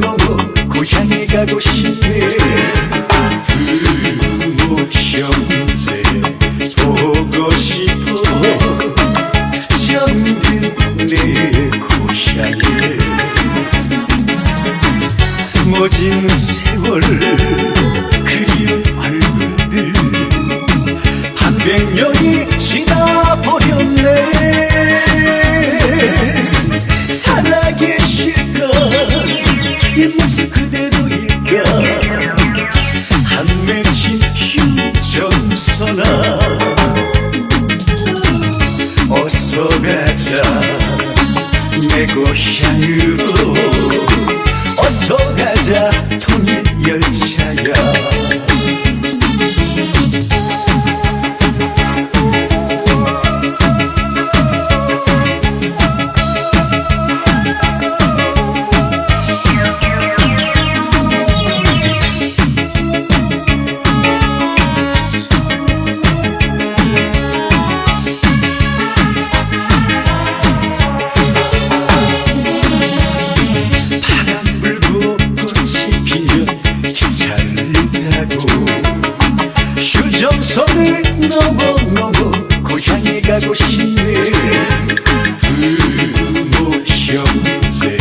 넘어 고향에 가고 싶네 부모 형제 보고 싶어 정든 내 고향에 모진 세월 그리운 얼굴들 한 백 년이 모습 그대로일까 한 맺힌 휴전선아 어서 가자. 내 고향으로 어서 가자. 통일 열차 가고 싶네. 부모 형제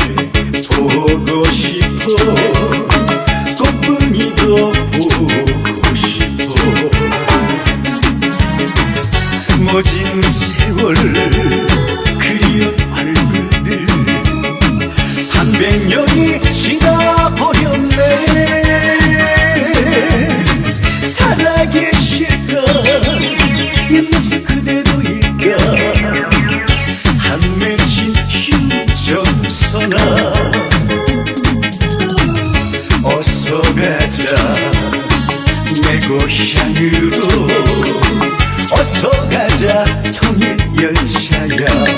보고 싶어. 모진 세월 그리운 얼굴들. 한 백 년이 휴전선아 어서 가자. 내 고향으로 어서 가자. 통일 열차야